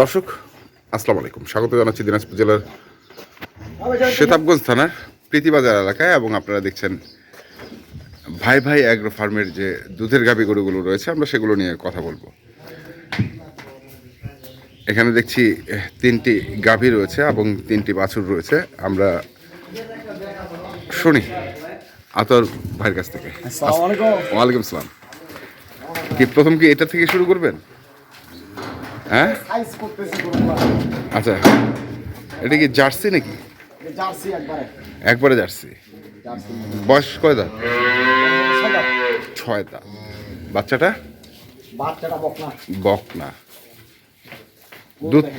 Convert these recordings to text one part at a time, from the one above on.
দর্শক আসসালামু আলাইকুম। স্বাগত জানাচ্ছি দিনাজপুর জেলার শেতাবগঞ্জ থানার প্রীতিবাজার এলাকায় এবং আপনারা দেখছেন ভাই ভাই অ্যাগ্রো ফার্মের যে দুধের গাভী গরুগুলো রয়েছে আমরা সেগুলো নিয়ে কথা বলব। এখানে দেখছি তিনটি গাভী রয়েছে এবং তিনটি বাছুর রয়েছে। আমরা শুনি আতর ভাইয়ের কাছ থেকে। আলাইকুম। ওয়ালাইকুম আসসালাম কি প্রথম কি এটা থেকে শুরু করবেন? হ্যাঁ? আচ্ছা এটা কি জার্সি নাকি? জার্সি একবারে। একবারে জার্সি? বয়স কয় দাঁত। ছয় দাঁত। বাচ্চাটা? বাচ্চাটা বকনা। দুধ-।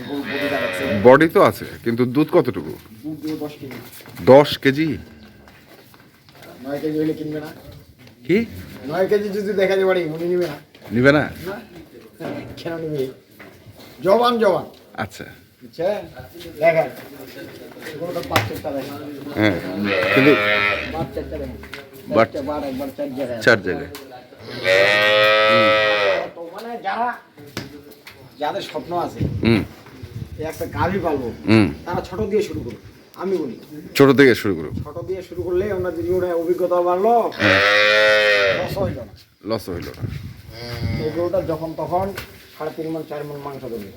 বডি তো আছে কিন্তু দুধ কতটুকু? দশ কেজি। কি? নয় কেজি যদি দেখা যায় বাড়ি নিবে না। নিবে না? কেন নিবে? জবান জবান আচ্ছা। দেখেন হ্যাঁ কিন্তু চার জায়গায়। মানে যারা যাদের স্বপ্ন আছে একটা গাভি পালবো হুম। তারা ছোট দিয়ে শুরু করুন আমি বলি ছোট থেকে শুরু করুন ছোট দিয়ে শুরু করলে ওনার জীবনে অভিজ্ঞতা বাড়লো লস হইল না। লস হইল না। এই গরুটা যখন তখন সাড়ে তিন মন চার মন মাংস দেবে।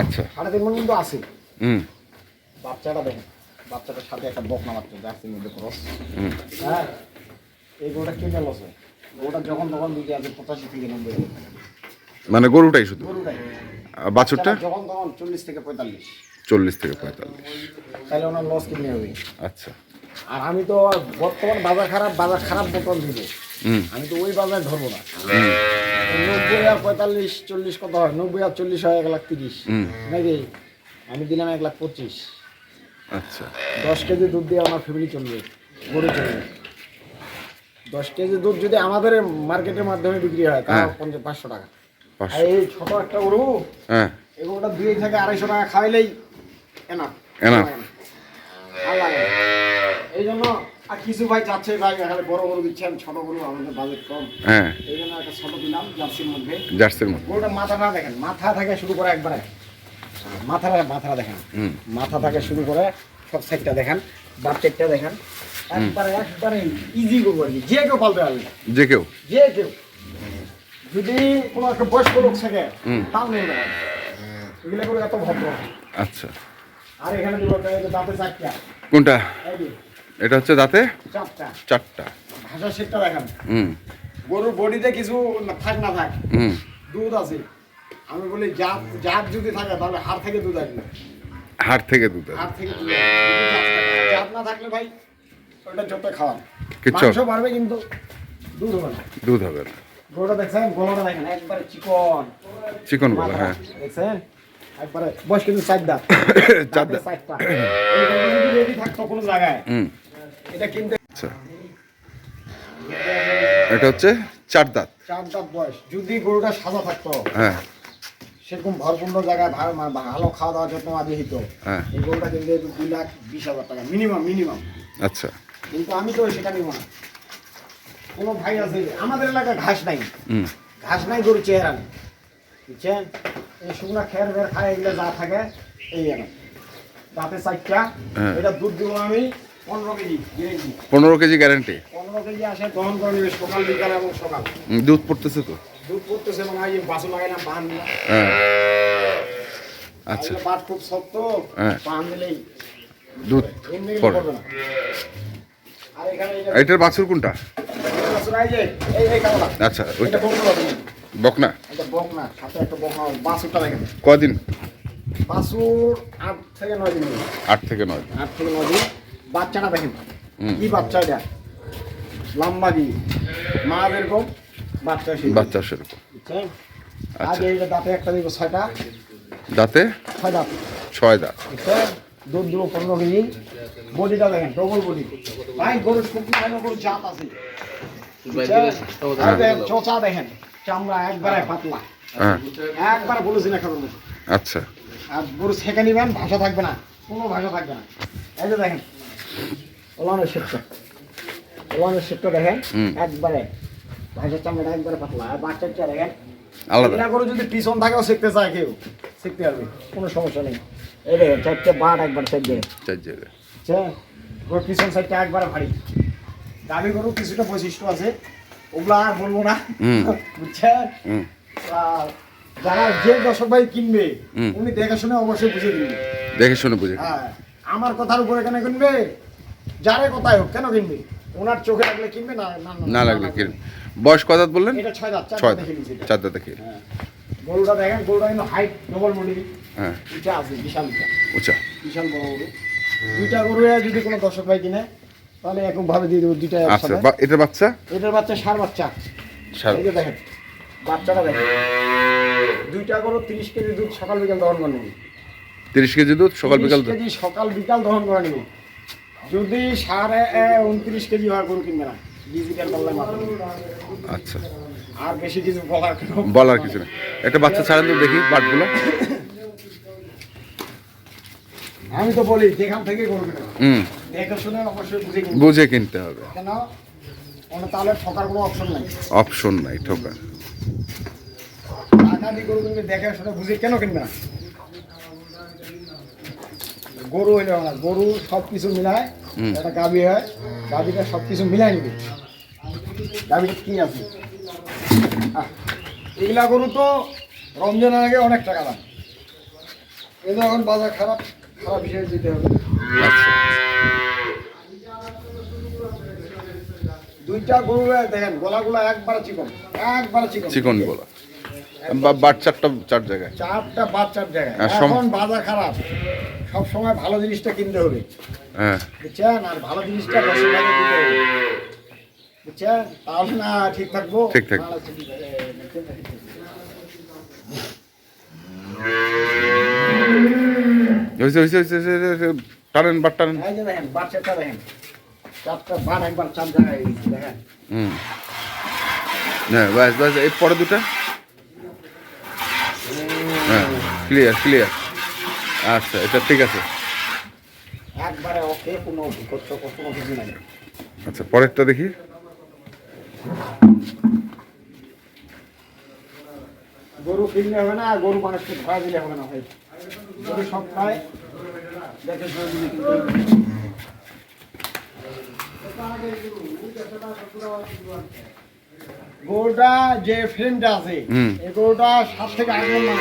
আচ্ছা। সাড়ে তিন মন কিন্তু হুম। বাচ্চাটা দেখেন বাচ্চাটার সাথে একটা বকনা বাচ্চা জার্সির মধ্যে ক্রস হ্যাঁ এই গরুটা লস গরুটা যখন তখন দিকে আছে পঁচাশি থেকে নব্বই মানে গরুটাই শুধু? গরুটাই। বাছুরটা? যখন তখন চল্লিশ থেকে পঁয়তাল্লিশ। চল্লিশ থেকে পঁয়তাল্লিশ। তাহলে ওনার লস কিনে হবে আচ্ছা। আর আমি তো বর্তমান বাজার খারাপ বাজার খারাপ বোতল দিব। হুম। আমি তো ওই বাজার ধরবো না। নব্বই আর পঁয়তাল্লিশ চল্লিশ কত হয়? নব্বই আর চল্লিশ হয় এক লাখ তিরিশ। নাকি? আমি দিলাম এক লাখ পঁচিশ। আচ্ছা। দশ কেজি দুধ দিয়ে আমার ফ্যামিলি চলবে গরু চলবে। দশ কেজি দুধ যদি আমাদের মার্কেটের মাধ্যমে বিক্রি হয় তাও হ্যাঁ। পঞ্চাশ পাঁচশো টাকা। আর এই ছোট একটা গরু হ্যাঁ। এই দুই থেকে আড়াইশো টাকা খাওয়াইলেই এনা Enough। কিছু ভাই চাচ্ছে ভাই এখানে বড় গরু দিচ্ছেন ছোট গরু আমাদের বাজেট কম। হ্যাঁ। এই জন্য একটা ছোট দিলাম জার্সির মধ্যে। জার্সির মতো গরুটা মাথাটা দেখেন মাথা থেকে শুরু করে একবারে। মাথাটা মাথাটা দেখেন। মাথা থেকে শুরু করে সব সাইডটা দেখেন বাচ্চাটা দেখেন। একবারে একবারে ইজি গরু আর কি যে কেউ পালতে পারবে। যে কেউ। যে কেউ। যদি কোনো একটা বয়স্ক লোক থাকে। তাও নেই না এগুলো করে এত ভদ্র। আচ্ছা। আর এখানে এই দাঁতে চারটা। কোনটা? এটা হচ্ছে দাঁতে? চারটা। চারটা। ভাষা সেটটা দেখেন হুম। গরুর বডিতে কিছু না- থাক না থাক হুম। দুধ আছে। আমি বলি জাত জাত যদি থাকে তাহলে হাড় থেকে দুধ আসবে। হাড় থেকে দুধ হাড় থেকে দুধ। জাত না থাকলে ভাই ওটা যত খাওয়ান মাংস বাড়বে কিন্তু দুধ হবে না। দুধ হবে না। গরুটা দেখছেন? গলাটা দেখেন একবারে চিকন। চিকন মাথা, হ্যাঁ। দেখছেন? একবারে বয়স কিন্তু চার দাঁত। চার দাঁত। চারটা। যদি রেডি থাকতো কোনো জায়গায় হুম। এটা কিনতে আচ্ছা। এটা হচ্ছে চার দাঁত। চার দাঁত বয়স। যদি গরুটা সাদা থাকতো হ্যাঁ। সেরকম ভরপূর্ণ জায়গায় ভালো ভালো খাওয়া দাওয়া যত্ন আদি হইতো হ্যাঁ। এই গরুটা কিন্তু দুই লাখ বিশ হাজার টাকা মিনিমাম মিনিমাম আচ্ছা। কিন্তু আমি তো সেটা নিব না। কোনো ভাই আছে আমাদের এলাকায় ঘাস নাই। ঘাস নাই গরু চেহারা নেই। বুঝছেন? এই শুকনা খেয়ার বের খায় এগুলো যা থাকে এই দাঁতে চারটা হ্যাঁ। এটা দুধ দিব আমি পনেরো কেজি গ্যারেন্টি পনেরো কেজি আসে করে নেবে সকাল বিকাল এবং সকাল। দুধ পড়তেছে তো? দুধ পড়তেছে এবং এই বাহান দিলাম হ্যাঁ। আচ্ছা। পাট খুব শক্ত হ্যাঁ। দিলেই দুধ পড়ে। এটার বাছুর কোনটা। আচ্ছা ওইটা। বকনা। বকনা? সাথে একটা বকনা, বাছুরটা দেখেন। কদিন? বাছুর আট থেকে নয় দিন। আট থেকে নয় আট থেকে নয় দিন। বাচ্চাটা দেখেন। কি বাচ্চা এটা? লম্বা কি? মা যেরকম বাচ্চা বাচ্চা সেরকম আচ্ছা। আগে এইটা দাঁতে একটা দিব ছয়টা। দাঁতে? ছয় দাঁত। ছয় দাঁত? দুধ দিব পনেরো কেজি। বডিটা দেখেন ডবল বডি ভাই গরুর সবজি খাই না গরুর জাত আছে। চোচা দেখেন চামড়া একবারে পাতলা। হ্যাঁ। একবারে বলেছি না খাবার আচ্ছা। আর গরু ছেঁকে নিবেন ভাষা থাকবে না কোনো ভাষা থাকবে না। এই যে দেখেন ওলানের শেপটা ওলানের শেপটা দেখেন একবারে ভাষার চামড়াটা একবারে পাতলা। আর বাচ্চার চেয়ে দেখেন আলাদা। এরা গরু যদি পিছন থাকেও শিখতে চায় কেউ শিখতে পারবে কোনো সমস্যা নেই। এই দেখেন চারটে বাট একবার সাইড দিয়ে। চার জায়গায় ওর পিছন সাইডটা একবার ভারী। দাবি গরু কিছুটা বৈশিষ্ট্য আছে ওগুলো আর বলব না। বুঝছেন? যারা যে দর্শক ভাই কিনবে উনি দেখে শুনে অবশ্যই বুঝে দেখে শুনে বুঝে। হ্যাঁ। আমার কথার উপরে কেন কিনবে? যারে কথাই হোক কেন কিনবে? ওনার চোখে লাগলে কিনবে না না লাগলে কি বয়স কত বললেন? এটা ছয় দাঁত ছয় দেখে চার দাঁত দেখে। হ্যাঁ। গরুটা দেখেন গরুটা কিন্তু হাইট ডবল বডি হ্যাঁ। এটা আছে বিশাল উঁচা বিশাল বড় গরু। দুইটা গরু যদি কোনো দর্শক ভাই কিনে তাহলে একভাবে দিয়ে দেবো দুইটা আচ্ছা এটার বাচ্চা? এটার বাচ্চা সার বাচ্চা। সার- দেখেন বাচ্চাটা দেখেন। দুইটা গরু তিরিশ কেজি দুধ সকাল বিকাল দহন করে তিরিশ কেজি দুধ সকাল বিকাল 30 কেজি সকাল বিকাল দহন করে নেবে। যদি সাড়ে উনত্রিশ কেজি হয় গরু কিনবে না ডিজিটাল আচ্ছা। আর বেশি কিছু বলার বলার কিছু নেই। একটা বাচ্চা ছাড়েন তো দেখি বাটগুলো। আমি তো বলি যেখান থেকে গরু কিনবে হুম। দেখে শুনে অবশ্যই বুঝে বুঝে কিনতে হবে। কেন? কোনো তাহলে ঠকার কোনো অপশন নাই। অপশন নাই ঠোকা টাকা দিয়ে গরু কিনবে দেখে শুনে বুঝে কেন কিনবে না? গরু হইলে না গরু সব কিছু মিলায় একটা গাভি হয় গাভিটা সব কিছু মিলাই নিবে। গাভিটা কি আছে? এগুলা গরু তো রমজানের আগে অনেক টাকা দাম। এদের এখন বাজার খারাপ খারাপ হিসেবে দিতে হবে। দুইটা গরু দেখেন গলাগুলা একবার চিকন একবার চিকন। চিকন গোলা। বা বাট চারটা চার জায়গায়। চারটা বাচ্চার জায়গায়। এখন বাজার খারাপ। সব সময় ভালো জিনিসটা কিনতে হবে। হ্যাঁ। বুঝছেন? আর ভালো জিনিসটা ভাগে দিতে হবে। বুঝছেন? তাহলে না ঠিক থাকব? ঠিক থাকব। নাহলে ঠিক- হয়েছে হয়েছে হয়েছে, হয়েছে, হয়েছে, টানেন বাট টানেন। এই যে দেখেন বাচ্চাটা দেখেন। চারটা বার একবার চার জায়গায় দেখেন। হুম। বাস বাসের পরে দুটা। হ্যাঁ ক্লিয়ার ক্লিয়ার আচ্ছা এটা ঠিক আছে। একবারে ওকে কোনো কোনো কিছু নাই। আচ্ছা পরেরটা দেখি। গরু কিনলে হবে না গরু মানুষকে দিলে হবে না ভাই। গরু সব দেখে শুনে দিলে গরুটা যে আছে এই গরুটা সাত থেকে আট মন।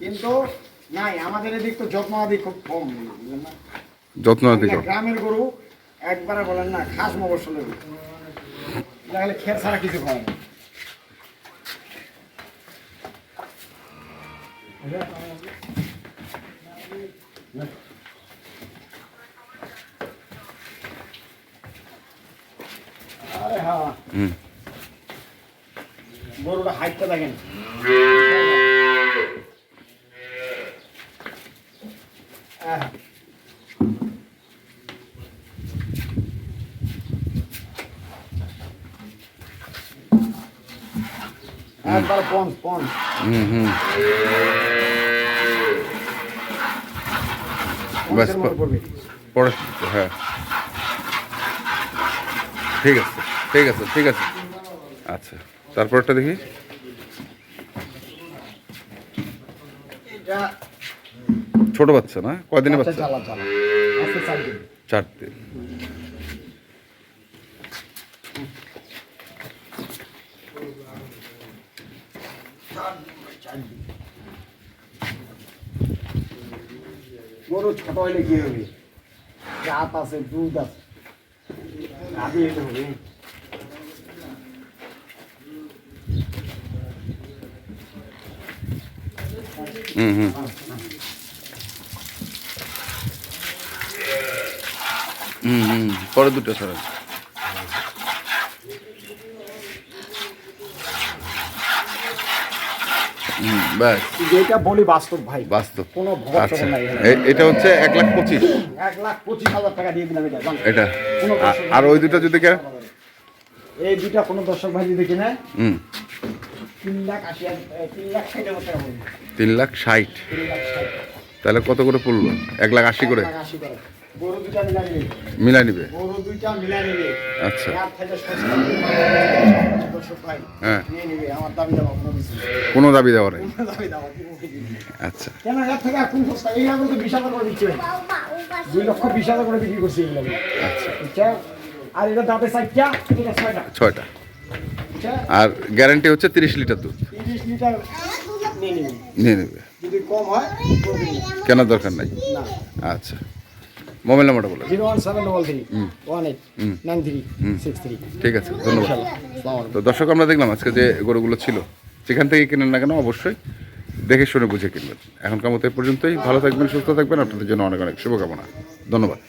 কিন্তু নাই আমাদের এদিক তো যত্ন আদি খুব কম যত্ন এগুলা গ্রামের গরু একবারে বলেন না খাস মবসলের গরু। তাহলে খের ছাড়া কিছু খায় না। আরে হ্যাঁ। গরুটা হাইটটা দেখেন। একবার পঞ্চ পঞ্চ হুম হুম ব্যাস, পঞ্চের মতো পড়বে পরে হ্যাঁ ঠিক আছে ঠিক আছে ঠিক আছে আচ্ছা তারপরটা দেখি এটা ছোট বাচ্চা না? কয়দিনের আচ্ছা, বাচ্চা? চার দিন। গরু ছোট হইলে কি হবে? জাত আছে দুধ আছে। হবে। হুম হুম। হুম হুম পরে দুটো হুম ব্যাস। যেটা বলি বাস্তব ভাই বাস্তব। কোনো আচ্ছা। এটা হচ্ছে এক লাখ পঁচিশ। এক লাখ পঁচিশ হাজার টাকা দিয়ে দিলাম এটা এটা। কোনো আ- ভরসা আর ওই দুটো যদি কেন? এই কোনো দর্শক ভাই যদি কিনে? হুম। তিন লাখ ষাট তাহলে কত করে পড়ল? এক লাখ আশি করে। গরু দুইটা মিলা নিবে। মিলা নিবে? গরু দুইটা মিলা নিবে। আচ্ছা। এর থেকে ভাই হ্যাঁ। নিয়ে নিবে। আমার দাবি দাবা কোনো। কোনো দাবি দেওয়া নেই? দাবি কোনো। আচ্ছা। কেন এর থেকে এখন সস্তা? এইগুলা কিন্তু বিশ হাজার করে দিচ্ছে দুই লক্ষ বিশ হাজার করে বিক্রি করছে এগুলো। আচ্ছা। বুঝছা? আর এটা দাঁতে চারটা এটা ছয়টা। ছয়টা। আর গ্যারান্টি হচ্ছে তিরিশ লিটার দুধ। লিটার নিয়ে নিবে। নিয়ে নেবে। যদি কম হয় প্রতিদিন কেনার দরকার নাই? আচ্ছা। মোবাইল নাম্বারটা বলে zero one seven double three one eight nine three six three. ঠিক আছে ধন্যবাদ। তো দর্শক আমরা দেখলাম আজকে যে গরুগুলো ছিল সেখান থেকে কিনেন না কেন অবশ্যই দেখে শুনে বুঝে কিনবেন। এখনকার মতো পর্যন্তই। ভালো থাকবেন সুস্থ থাকবেন। আপনাদের জন্য অনেক অনেক শুভকামনা। ধন্যবাদ।